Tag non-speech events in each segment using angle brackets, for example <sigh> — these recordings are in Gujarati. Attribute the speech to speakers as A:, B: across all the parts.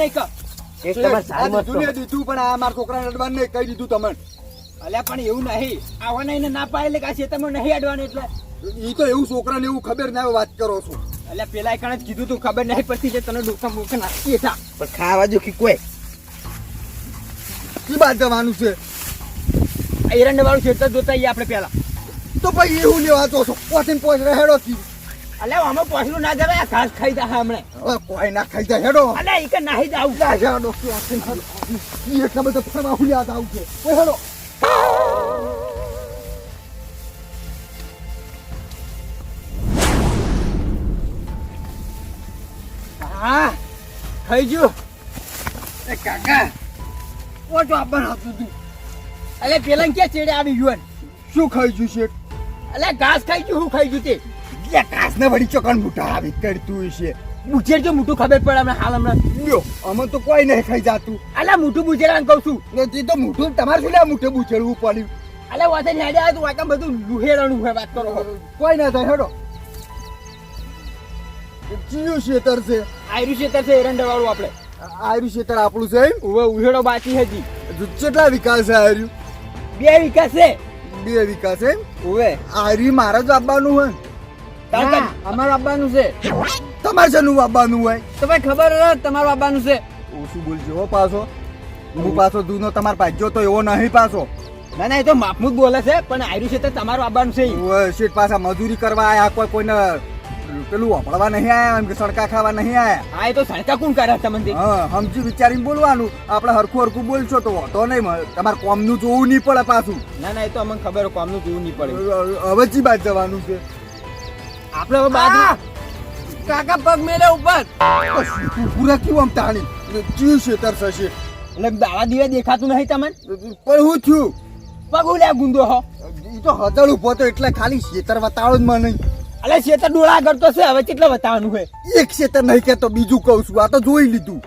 A: નહીં ક
B: શેઠ તમારે સારી
C: દીધું ને દીધું પણ આ મારા છોકરાને અડવાન નહીં કહી દીધું તમને.
A: અલ્યા પણ એવું નહીં. આવવાના એને ના પાડે એટલે કે આ નહીં અડવાનું એટલે.
C: ઈ તો એવું છોકરાને એવું ખબર ના વાત કરો છો.
A: અલ્યા પેલા કણ જ કીધું તું ખબર નહીં પડતી છે તને ડોકા મોકા નાખી હતા
B: પણ ખાવા જો કે કોઈ.
C: કી બાદ જવાનું છે.
A: એરંડ વાળું ખેતર જોતા આવીએ આપણે પેલા.
C: તો ભાઈ એવું લેવા તો છો? પોતીને પોચ રહેડો કી.
A: અલ્યા અમે પોસલું ના જવાય ઘાસ ખાઈ જા હમણે.
C: હવે કોઈ ના ખાઈ જાય હેડો.
A: અલે ઈ કે નાહી જાવ
C: જા. જા ડોક્ટર પોતીને હેડો. ઈ એટલા બધા ફરવા હુલ્યા જાવ છે. ઓય હેડો.
A: હા ખાઈ ગયો.
C: એ કાકા ઓ જો આપણ હતું તું
A: અલે પેલા કે ચેડે આવી ગયો
C: શું ખાઈ ગયું છે?
A: અલે ઘાસ ખાઈ ગયું હું ખાઈ ગયું તે.
C: લે કાસને વળી ચોકન મોટા આવી કરતું છે.
A: બુચેર જો મોટું ખબર પડે હમણાં હાલ હમણાં.
C: લ્યો અમે તો કોઈ નહીં ખાઈ જાતું.
A: અલ્યા મોટું બુચેરા કહું છું.
C: ને તે તો મોટું તમારે શું લે મોટું બુચેડવું પડ્યું?
A: અલ્યા વાતે હેડે આવે તો વાતા બધું લુહેરાનું હોય વાત કરો.
C: કોઈ ના થાય હેડો. ચિયું શેતર છે?
A: આયરું શેતર છે એરંડા વાળું આપણે.
C: આયરું શેતર આપણું છે
A: હવે ઉહેડો બાકી હજી
C: કેટલા વિકાસ છે આયરું?
A: બે વિકાસ છે.
C: બે વિકાસ છે
A: ઉવે.
C: આયરી મારા જ આપવાનું હોય
B: અમારું આવવાનું છે.
C: તમારે શેનું આપવાનું હોય.
B: તમે ખબર તમારું આવવાનું છે.
C: ઓછું બોલજો પાછો? હું પાછો દૂધનો તમાર પાછો તો એવો નહીં પાછો.
A: ના ના એ તો માફમૂદ બોલે છે પણ આયુ છે તો તમારું આવવાનું છે
C: શેઠ પાછા મજૂરી કરવા આયા કોઈ કોઈને પેલું વાપરવા નહીં આયા એમ કે સડકા ખાવા નહીં આયા.
A: હા એ તો સડકા કોણ કરે તમને
C: હા સમજી વિચારીને બોલવાનું. આપણે હરખું હરખું બોલશો તો વાંધો નહીં તમારે કોમનું જોવું નહીં પડે પાછું.
A: ના ના એ તો અમને ખબર કોમનું જોવું નહીં પડે.
C: હવે જી બાદ જવાનું છે.
A: આપણે હવે બાદ
B: કાકા પગ મેલે ઉપર.
C: પૂરા કેવું આમ તાણી? ચીયું શેતર થશે.
A: એટલે દાવા દીવે દેખાતું નહીં તમને?
C: પણ હું થયું
A: પગું લે ગુંદો હો.
C: એ તો હદળ ઊભો તો એટલે ખાલી શેતર બતાવો જ મને નહીં.
A: અલે શેતર ડોળા કરતો છે હવે કેટલા બતાવવાનું છે?
C: એક શેતર નહીં કેતો બીજું કહું છું. આ તો જોઈ લીધું.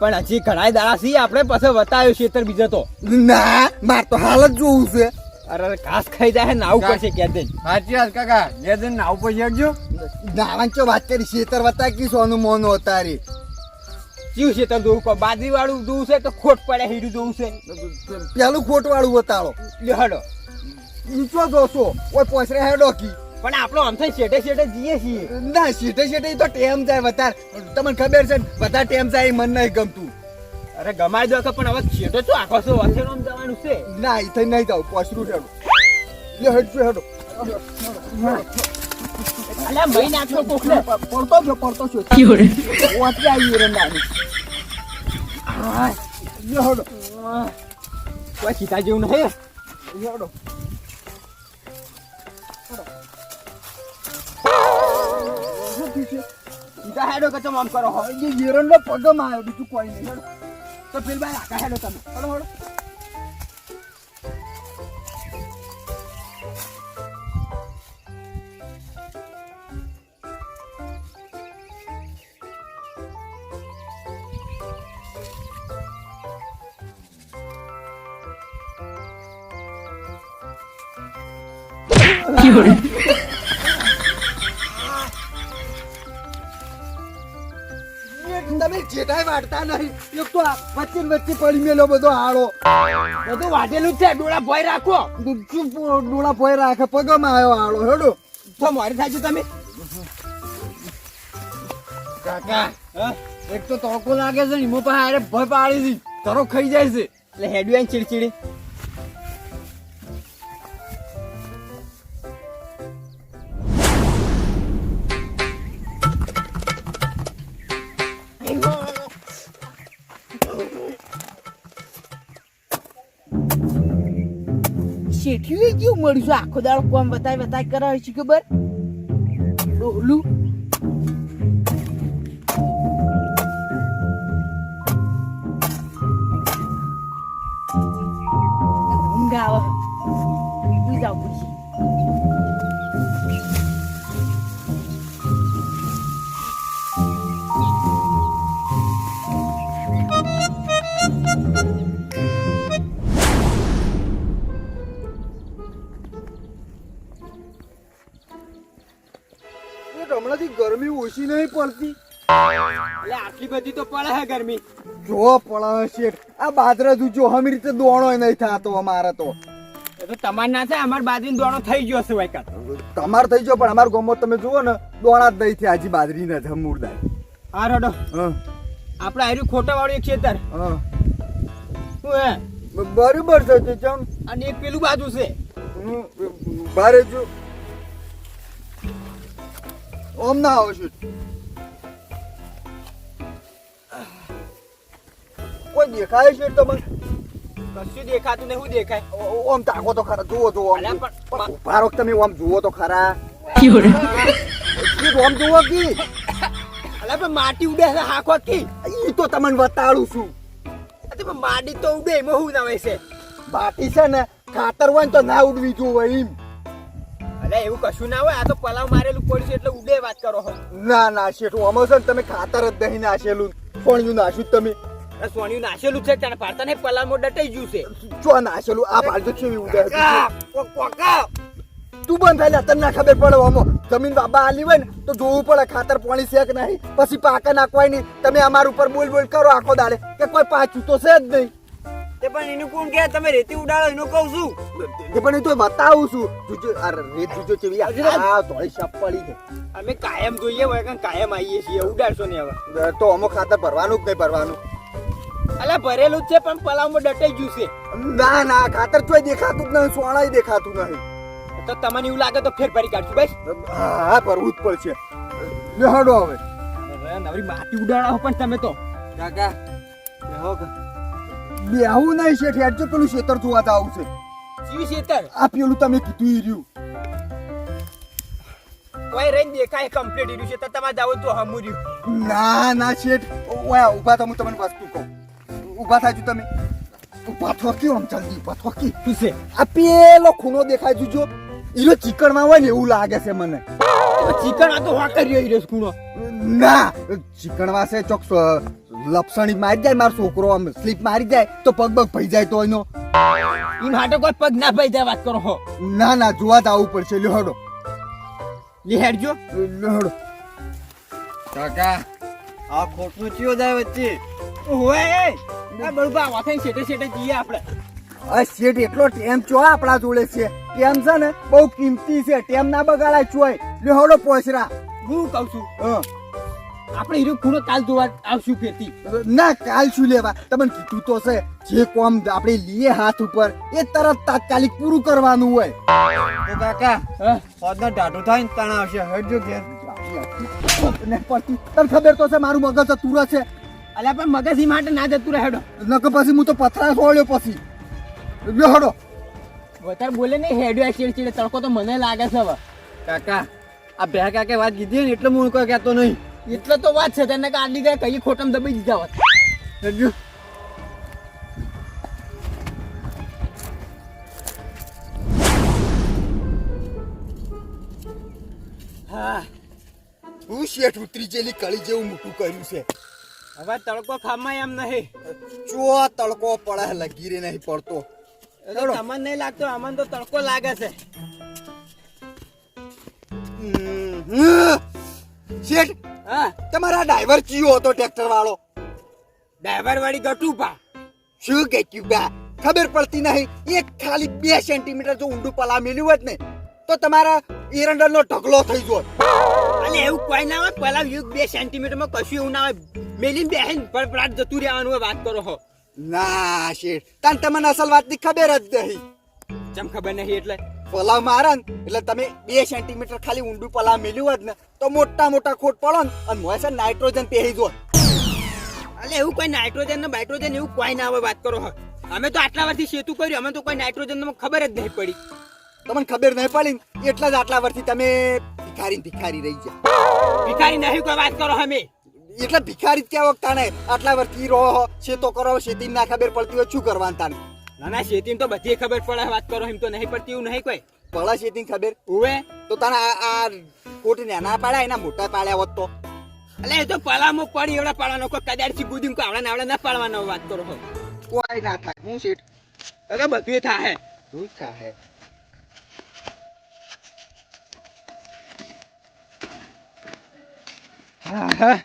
A: પણ હજી ઘણા દાડા સી આપણે પછી બતાવ્યો શેતર બીજો તો.
C: ના માર તો હાલ જ જોવું છે.
A: અરે ઘાસ ખાઈ જાય નાવું પડશે કે દે
B: સાચી વાત કાકા. દિન
C: નાવાન ચો વાત કરી શેતર બતા કી સોનું મોનું અતારી.
A: કયું ખેતર જોવું? કહો બાજરી વાળું જોવું છે તો ખોટ પડે હીરું જોવું છે?
C: પેલું ખોટ વાળું બતાડો
A: હડો.
C: ઈચો જોશો? ઓય પોસરે હેડો કી.
A: પણ આપણો આમ થઈ શેઠે શેઠે જઈએ છીએ.
C: ના શેઠે શેઠે તો ટેમ જાય વધારે. તમને ખબર છે ને, બધા ટેમ જાય મને નહીં ગમતું.
A: અરે ગમાઈ દો કે પણ હવે છેટો તો આખો છો વચ્ચે આમ જવાનું છે.
C: ના ઈ થઈ નહીં જાવ પોસરું છે લે હેડજો હેડો.
A: અલ્યા મઈ નાખો કોકને.
C: પડતો છો પડતો છો.
A: વાંચી આવી રે ના
C: લે હેડો.
A: કોઈ સીતા જેવું નહીં.
C: હેડો. છે?
A: સીધા હેડો કે તમે આમ કરો? હો
C: એ હિરણનો પગમાં આવ્યો બીજું કોઈ નહીં. હેડો.
A: તો પેલ ભાઈ આખા હેડો તમે.
C: હળો હેડો તમે જેટાય વાળતા નહીં. એક તો વચ્ચે વચ્ચે પડી મેલો બધો હાળો
A: બધું વાટેલું છે. ડોળા ભોય રાખો.
C: ડોળા ભોય રાખે? પગમાં આવ્યો હાળો હેડો.
A: તો મારી થાય તમે.
B: કાકા? એક તો તોકો લાગે છે ને, એમાં હારે ભય પાડી દી તરો ખાઈ જાય છે.
A: એટલે હેડ્યું ચીડચીડી.
B: શેઠિયું ગયું મળ્યું. છે આખો દાડો કોમ બતાય બતાય કરાવે છે ખબર? ડોલું ઊંઘ આવે. જાવ પછી
A: બધી તો પડે હે ગરમી.
C: જો પડે છે. આ બાજરા જો હમી રીતે દોણો નહીં થતો અમારે તો.
A: એ તો તમાર ના થાય અમાર બાજરી દોણો થઈ ગયો છે વાયકા
C: તમાર થઈ ગયો પણ અમાર ગામમાં તમે જુઓ ને દોણા જ નહીં થયા હજી બાજરી ને જમુરદાર
A: હા રડો.
C: હા.
A: આપણે આર્યું ખોટા વાળું એક ખેતર.
C: હા.
A: શું હે?
C: બરોબર છે તે ચમ.
A: અને એક પેલું બાજુ છે.
C: બારે જો. ઓમ ના આવો કોઈ દેખાય છે તમને?
A: કશું દેખાતું ને શું દેખાય.
C: ઓ- ઓમ તાકો તો ખરા જુઓ જુઓ
A: અલ્યા, પણ-
C: પણ ઊભા તમે ઓમ જુઓ તો ખરા? ઓમ જુઓ કી
A: અલા પણ માટી ઉડે છે હાખો કી
C: ઈ તો તમને બતાડું છું.
A: પણ માટી તો ઉડે એમાં શું નવે છે?
C: માટી છે ને ખાતર હોય ને તો ના ઉડવી જોવે એમ.
A: અલે એવું કશું ના હોય આ તો પલાવ મારેલું પડ્યું છે એટલે ઉડે વાત કરો ના
C: ના ના શેઠું આમાં છે ને તમે ખાતર જ દહીં નાખેલું પણ નાખ્યું તમે.
A: સોનિયું નાશેલું છે તને પાડતા ને પલાવમાં ડટાઈ ગયું છે.
C: ચો નાશેલું આ કેવી ઉડે
A: કા, કોક,
C: તું બંધ થાય લે, તને ના ખબર પડે આમાં. જમીન બાબા આલી હોય ને તો જોવું પડે ખાતર પાણી શેક નહીં? પછી પાકા નાખવાય નહીં. તમે અમારા ઉપર બોલ બોલ કરો આખો દાડે કે કોઈ પાછું તો છે જ નહીં.
A: તે પણ એનું કોણ કે? તમે રેતી ઉડાડો એનું કહું છું.
C: એ પણ એ તો બતાવું છું. જોજો આ રેત જોજો કેવી આ ધોળી સાપ પડી છે.
A: અમે કાયમ જોઈએ હોય કાયમ આવીએ છીએ. ઉડાડશો ને હવે.
C: તો અમુક ખાતર ભરવાનું જ નહીં ભરવાનું.
A: અલા ભરેલું જ છે પણ પલાવમાં ડટાઈ ગયું છે.
C: ના ના ખાતર ચોય દેખાતું જ નહીં સોણાય દેખાતું નહીં
A: તો તમને એવું લાગે તો ફેર ભરી કાઢશું બસ.
C: હા ભરવું જ પડશે. લે હડો હવે.
A: નવરી માટી ઉડાડો પણ તમે તો.
C: કાકા બેહવું નહીં શેઠ હેડજો પેલું શેતર જોવા જાવું છે.
A: જીવ શેતર?
C: આ પેલું તમે કીધું ઈ રહ્યું.
A: કોઈ રહીને દેખાય કમ્પ્લીટ રહ્યું છે તો તમારે જાવ તો હમુર્યું
C: ના ના શેઠ ઓય ઊભા તો હું તમને વસ્તુ કહું. ઊભા થાજો તમે. ઊભા થોકી આમ જલ્દી ઊભા થોકી
A: શું છે?
C: આ પેલો ખૂણો દેખાય જોજો ઈરો ચીકણમાં હોય ને એવું લાગે છે મને.
A: ચિકન આ તો વાકર રહ્યો રહ્યો ખૂણો.
C: ના ચીકણવા છે ચોક લપસણી મારી જાય મારો છોકરો આમ સ્લીપ મારી જાય તો પગ પગ ભઈ જાય તો એનો
A: ઈ માટે કોઈ પગ ના ભઈ જાય વાત કરો હો.
C: ના ના જોવા જ આવવું પડશે. લ્યો હડો.
A: લિહેડજો
C: લ્યો હડો.
D: કાકા આ ખોટું ચિયો જાય વચ્ચે?
A: ઓય બળબા વાથાઈ શેટે શેટે જઈએ આપણે.
C: આ શેઠ એટલો ટેમ ચો આપણા જોડે છે. ટેમ છે ને બહુ કિંમતી છે. ટેમ ના બગાડાય ચોય લ્યો હડો પોસરા.
A: હું કહું છું
C: હં.
A: આપણે હીરો ખૂણો કાલ જોવા આવશું ફેરથી.
C: ના કાલ શું લેવા? તમને કીધું તો છે જે કોમ આપણે લઈએ હાથ ઉપર એ તરત તાત્કાલિક પૂરું કરવાનું હોય.
D: તો કાકા
A: હા?
D: પદના થાય ને તાણ હટજો ઘેર.
C: ને પડતી તને ખબર તો છે મારું મગજ અતુર છે.
A: અલ્યા પણ મગજ માટે ના જતું રહેડો
C: નકર પછી હું તો પથરા છોડ્યો પછી. લ્યો હડો.
A: વધારે બોલે નહીં હેડ્યો ચીડ ચીડ તડકો તો મને લાગે છે હવે.
D: કાકા આ બે કાકે વાત કીધી ને એટલે હું કોઈ કહેતો નહીં.
A: એટલે તો વાત છે તને કાઢી ગયા કઈ ખોટમ દબાઈ દીધા હોત. હા.
C: હું શેઠ ઉતરી જેલી કળી જેવું મોટું કર્યું છે.
A: હવે તડકો ખામાય એમ નહીં.
C: ચો તડકો પડે લગી રે નહીં પડતો.
A: તમને નહીં લાગતો અમને તો તડકો લાગે છે.
C: શેઠ
A: હા.
C: તમારા ડ્રાઈવર ચિયો હતો ટ્રેક્ટર વાળો
A: ડ્રાઈવર વાળી ગટુ પા
C: શું કે બા? ખબર પડતી નહીં. એક ખાલી બે સેન્ટીમીટર જો ઊંડું પલા મેલ્યું હોત ને તો તમારા એરંડલનો ઢગલો થઈ જોત.
A: અને એવું કોઈ ના હોય પેલા યુગ બે સેન્ટીમીટરમાં કશું એવું ના હોય. મેલીને બેહીન પડપડાટ જતું રહેવાનું હોય વાત કરો હો.
C: ના શેઠ. તાન તમને અસલ વાતની ખબર જ નહીં.
A: ચમ ખબર નહીં એટલે?
C: પલાવ મારા ને એટલે તમે બે સેન્ટીમીટર ખાલી ઊંડું પલાવ મેલ્યું હોત ને તો મોટા મોટા ખોટ પડો ને અને મોય છે નાઇટ્રોજન પહેરી જોત.
A: એટલે એવું કોઈ નાઇટ્રોજન ને બાઇટ્રોજન એવું કોઈ ના હોય વાત કરો હો. અમે તો આટલા વર્ષથી સેતુ કર્યું અમે તો કોઈ નાઇટ્રોજન ખબર જ નહીં પડી.
C: તમને ખબર નહીં પડી એટલા જ આટલા વર્ષથી તમે ભિખારી ને ભિખારી રહી ગયા.
A: ભિખારી નહીં કોઈ વાત કરો અમે
C: એટલે ભિખારી ક્યાં વખત તાણે. આટલા વર્ષથી રહો શેતો કરો શેતી ના ખબર પડતી હોય શું કરવાનું તાને
A: ના ના શેતી તો બધી ખબર પડે વાત કરો એમ તો નહીં પડતી એવું નહીં કોઈ.
C: પડે શેતી ખબર?
A: ઉવે.
C: તો તને આ કોટ નાના પાડ્યા એના મોટા પાડ્યા હોત તો?
A: અલે એ તો પલામાં પડી એવડા પાડવાનો કોઈ કદાચથી ગુદી આવડા આવડા ના પાડવાનો વાત કરો
C: કોઈ ના થાય. હું શેઠ?
A: અરે બધું થાય
C: શું થાય <laughs>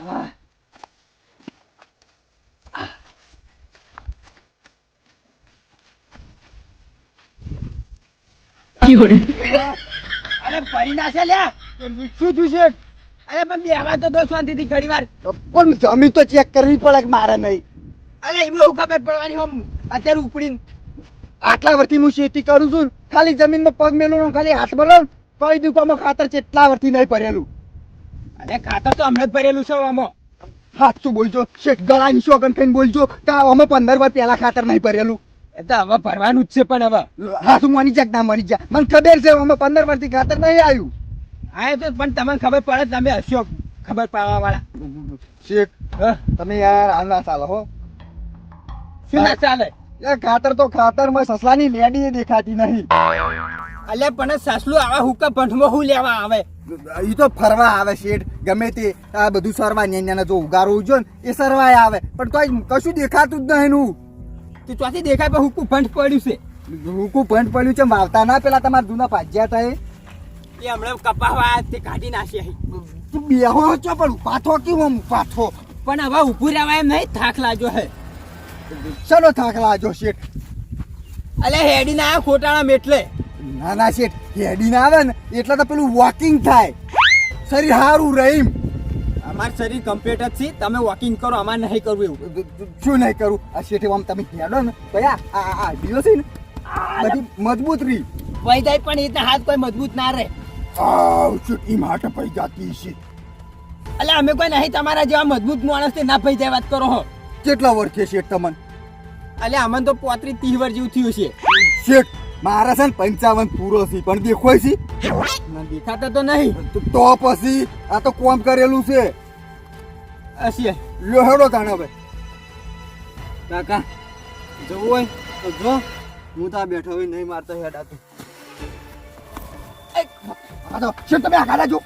A: હા અરે પડી ના છે લ્યા.
C: શું થયું છે?
A: અરે પણ બેહવા તો દો શાંતિથી ઘડી વાર.
C: પણ જમીન તો ચેક કરવી પડે કે મારે નહીં?
A: અરે એમાં એવું ખબર પડવાની હમ અત્યારે ઉપડીને.
C: આટલા વર્ષથી હું ખેતી કરું છું ખાલી જમીનમાં પગ મેલું ને ખાલી હાથ બોલો કોઈ દુકામાં ખાતર એટલા વર્ષથી નહીં ભરેલું.
A: અરે ખાતર તો હમણાં જ ભરેલું છે આમાં.
C: સાચું બોલજો શેઠ ગળાની શોગન થઈને બોલજો કે અમે પંદર વાર પહેલા ખાતર નહીં ભરેલું.
A: એ તો હવે ભરવાનું જ છે પણ હવે.
C: હા તું મની જા કે ના મરી જા. મને ખબર છે અમે પંદર વર્ષથી ખાતર નહીં આવ્યું.
A: હા એ તો પણ તમને ખબર પડે તમે હશો ખબર પાડવા વાળા શેખ
C: તમે યાર આ ના ચાલો હો.
A: શું ના ચાલે?
C: ખાતર તો ખાતરમાં સસલાની લેડી દેખાતી નહીં.
A: અલે પણ સાસલું આવા હુકા ભંઠમાં હું લેવા આવે?
C: એ તો ફરવા આવે શેઠ ગમે તે આ બધું સરવા ન્યાના જો ઉગારો ઉજો ને એ સરવાય આવે. પણ તોય કશું દેખાતું જ નહીં એનું
A: તો ચોથી દેખાય પણ હુકું ભંઠ પડ્યું છે.
C: હુકું ભંડ પડ્યું છે માવતા ના પેલા તમારા જૂના હતા એ?
A: એ હમણાં કપાવા તે કાઢી નાખી.
C: તું બેહો છો પણ પાથો કેવો પાથો
A: પણ હવે ઉભું રહેવા એમ નહીં થાક લાજો હે
C: ચલો થાક લાજો શેઠ
A: અલે હેડી ના આવ્યા ખોટાણા મેટલે
C: ના ના શેઠ હેડી ના આવે ને એટલે તો પેલું વોકિંગ થાય શરીર હારું રહીમ
A: અમાર શરીર કમ્પ્લીટ જ છે તમે વોકિંગ કરો અમાર નહીં કરવું એવું
C: શું નહીં કરું આ શેઠે આમ તમે હેડો ને ભયા આ આ આ છે ને બધી મજબૂત રહી
A: વૈદાય પણ એ હાથ કોઈ મજબૂત ના રહે
C: આવ શેઠ માટે પૈસા જાતી છે
A: અલ્યા અમે કોઈ નહીં તમારા જેવા મજબૂત માણસ તે ના પૈસા જાય વાત કરો હો.
C: કેટલા વર્ષે શેઠ તમને?
A: અલ્યા અમને તો પોત્રી ત્રીસ વર્ષ જેવું થયું છે.
C: શેઠ મારા છે ને પંચાવન પૂરો છે પણ દેખોય છે?
A: દેખાતા તો નહીં.
C: તો- પછી આ તો કોમ કરેલું છે.
A: હશે.
C: લ્યો હેડો તાણે હવે.
D: કાકા જવું હોય તો જો. હું તો બેઠો હોય નહીં મારતો હેડાતું
C: આ તો શું તમે આખા જો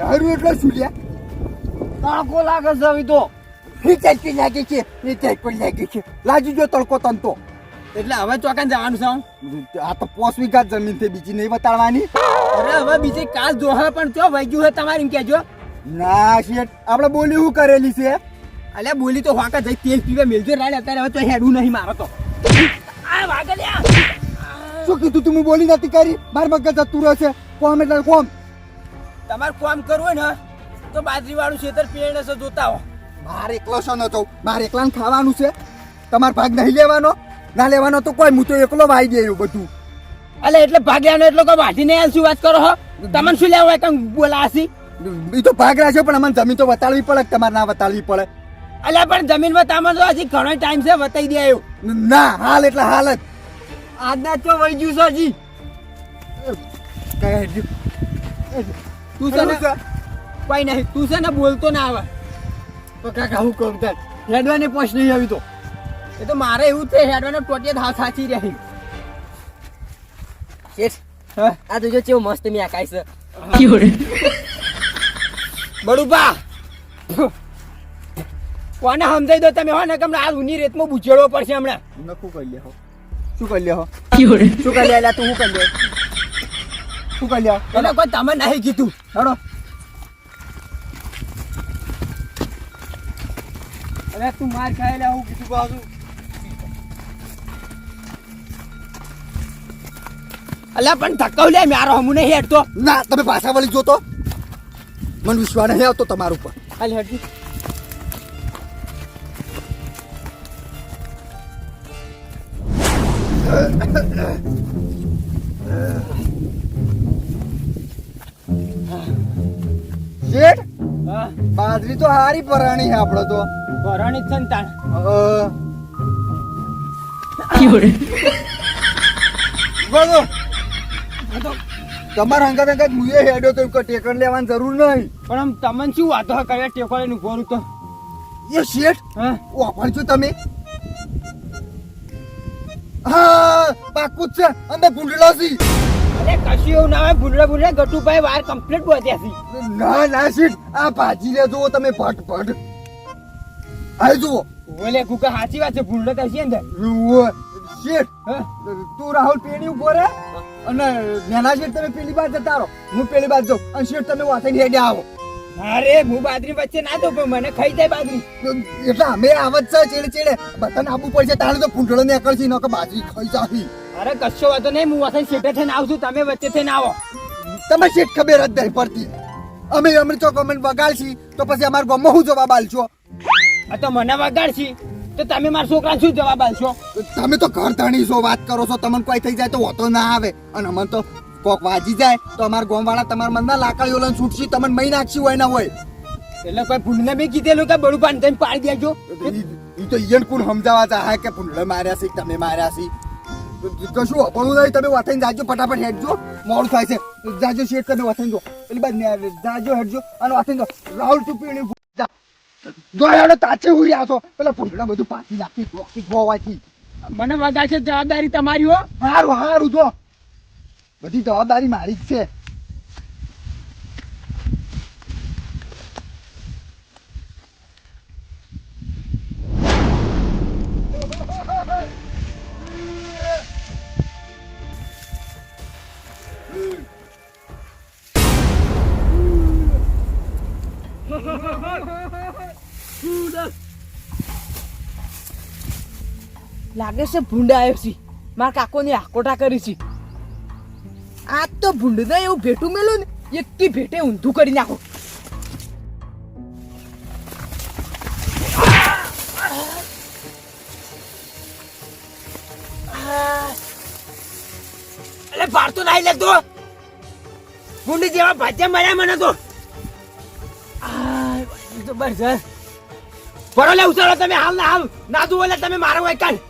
C: હારું એટલે શું લ્યા?
D: તડકો લાગે છે હવે તો.
C: હિચાઈ પી લાગે છે હિચાઈ પી લાગે છે. લાજી જો તડકો તનતો
A: એટલે હવે ચોકાને જવાનું છે
C: આ તો પોસ વીઘા જમીન છે બીજી નહીં બતાડવાની
A: અરે હવે બીજી કાલ જોહે પણ ચો વૈગ્યું ગયું હે તમારે કહેજો.
C: ના શેઠ આપણે બોલી શું કરેલી છે?
A: અલ્યા બોલી તો વાંકા જઈ તેલ પીવે મેલજો રાડ અત્યારે હવે તો હેડું નહીં મારો તો. આ વાગલ્યા.
C: શું કીધું તું? બોલી નથી કરી. માર મગજ જતું રહેશે. કોમ એટલે કોમ.
A: તમારે કોમ કરવું હોય ને તો બાજરી વાળું ખેતર પેણ છે જોતા હો.
C: મારે એકલો છો નતો મારે એકલાને ખાવાનું છે. તમારે ભાગ નહીં લેવાનો. ના લેવાનો તો કોઈ હું તો એકલો વાઈ દે એવું બધું.
A: અલે એટલે ભાગ્યાનો એટલો કોઈ વાઢી નહીં શું વાત કરો હો? તમને શું લેવું હોય? કંઈક બોલાસી
C: એ તો ભાગ રાખશે પણ અમને જમીન તો વતાડવી પડે તમારે ના વતાડવી પડે.
A: અલ્યા પણ જમીનમાં તમારે તો હજી ઘણો ટાઈમ છે વતાઈ દે એવું.
C: ના હાલ એટલે હાલ જ.
A: આજના તો વહી ગયું
C: હેડ્યું.
A: તું છે ને? કોઈ નહીં તું છે ને બોલતો ના આવે.
C: તો કાકા હું કહું તાર. હેડવાની પોચ નહીં આવી તો.
A: એ તો મારે એવું છે હેડવાનો ટોટિયા હાથ સાચી રહી.
B: શેઠ આ તો જો ચેવો મસ્ત મી આકાશ છે.
A: બડુપા કોને સમજાઈ દો તમે? હો ને કે હમણાં આ ઊની રેતમાં બુચેડવો પડશે હમણાં.
C: નખું કરી લે હો. શું કરી લ્યો?
B: શું કરી લે તું શું કરી લ્યો?
C: શું કરી લ્યો?
A: એટલે કોઈ તમે નહીં કીધું.
C: હેડો.
A: અરે તું માર ખાઈ લે હું કીધું બાજુ. અલ્યા પણ ધક્કો લે મારો હમું નહીં હેડતો.
C: ના તમે પાછા વળી જોતો. મને વિશ્વાસ નહીં આવતો તમારું પર
A: હાલ હેડતી
C: શેઠ?
A: હા?
C: બાજરી તો હારી પરાણી છે આપડે તો.
A: પરાણી જ છે ને તાણ.
C: અ, બોલો તમારા હંગાત હંગાત મુએ હેડો તો ટેકન લેવાની જરૂર નહીં.
A: પણ આમ તમને શું વાતો કર્યા ટેકો લઈને ઊભો રહું તો?
C: એ શેઠ
A: હા?
C: વાપરજો તમે? હા પાકું છે. અમે ભૂંડલો છી
A: અરે કશું એવું ના હોય ભૂંડડા ભૂંડડા ગટુભાઈ વાર કમ્પ્લીટ બોધ્યા છે.
C: ના ના શેઠ આ ભાજી લે જુઓ તમે ભટ ભટ આ જુઓ
A: ઓલે કુકા સાચી વાત છે ભૂંડડા તો છે
C: શેઠ
A: હા?
C: તું રાહુલ પેણી ઊભો રે અને નાના શેઠ તમે પેલી બાજુ જતા રહો. હું પેલી બાદ જાઉં. અને શેઠ તમે વાથે હેડે આવો.
A: અરે હું બાજરી વચ્ચે ના દઉં પણ મને ખાઈ જાય બાજરી.
C: એટલે અમે આવત છે ચેડે ચેડે. બધાને આપવું પડશે તાણે તો ફૂંટડો નીકળશે નકર બાજરી ખાઈ જાહી.
A: અરે કશો વાતો નહીં હું વાસણ શેઠે થઈને આવશું તમે વચ્ચે થઈને આવો.
C: તમે શેઠ ખબર જ નહીં પડતી. અમે અમને ચોક કમેન્ટ વગાડશી તો પછી અમાર ગમો હું જવાબ આલશો
A: આ તો મને વગાડશી. તો તમે મારા છોકરા શું જવાબ આલશો
C: તમે તો ઘર ધણી છો વાત કરો છો તમને કોઈ થઈ જાય તો હોતો ના આવે. અને અમને તો કોક વાજી જાય તો અમારા ગામવાળા તમારા મનના લાકડીઓ લઈને છૂટશી તમને મહી નાખશી હોય ના હોય.
A: એટલે કોઈ ભૂંડને બી કીધેલું કે બળું પાણી થઈને પાડી દેજો.
C: ઈ તો ઈયન કુણ સમજાવવા ચાહે કે ભૂંડલે માર્યા છે તમે માર્યા છે. કશું અપણું નહીં તમે વથાઈને જાજો ફટાફટ હેડજો. મોડું થાય છે. જાજો શેઠ તમે વથાઈને જો. પેલી બાદ ને જાજો હેડજો અને વથાઈને જો. રાહુલ તું પીણી જા. તાચે ઉરી આવતો પેલા ભૂંડલા બધું પાછી નાખી ગોવાથી.
A: મને છે જવાબદારી તમારી હો.
C: સારું હારું જો. બધી જવાબદારી મારી જ છે.
B: લાગે છે ભૂંડા આવ્યો છે. મારા કાકોની આકોટા કરી છે. આ તો ભૂંડને એવું ભેટું મેલું ને, એકથી ભેટે ઊંધું કરી નાખો.
A: અલે ભારતો નાઈ લેતો. ભૂંડી જેવા ભાજ્યા મળ્યા મને તો. જબરજસ્ત પરો લે, ઉછાળો તમે, હાલ ના હાલ. ના જુઓ એટલે તમે મારો હોય કાઢ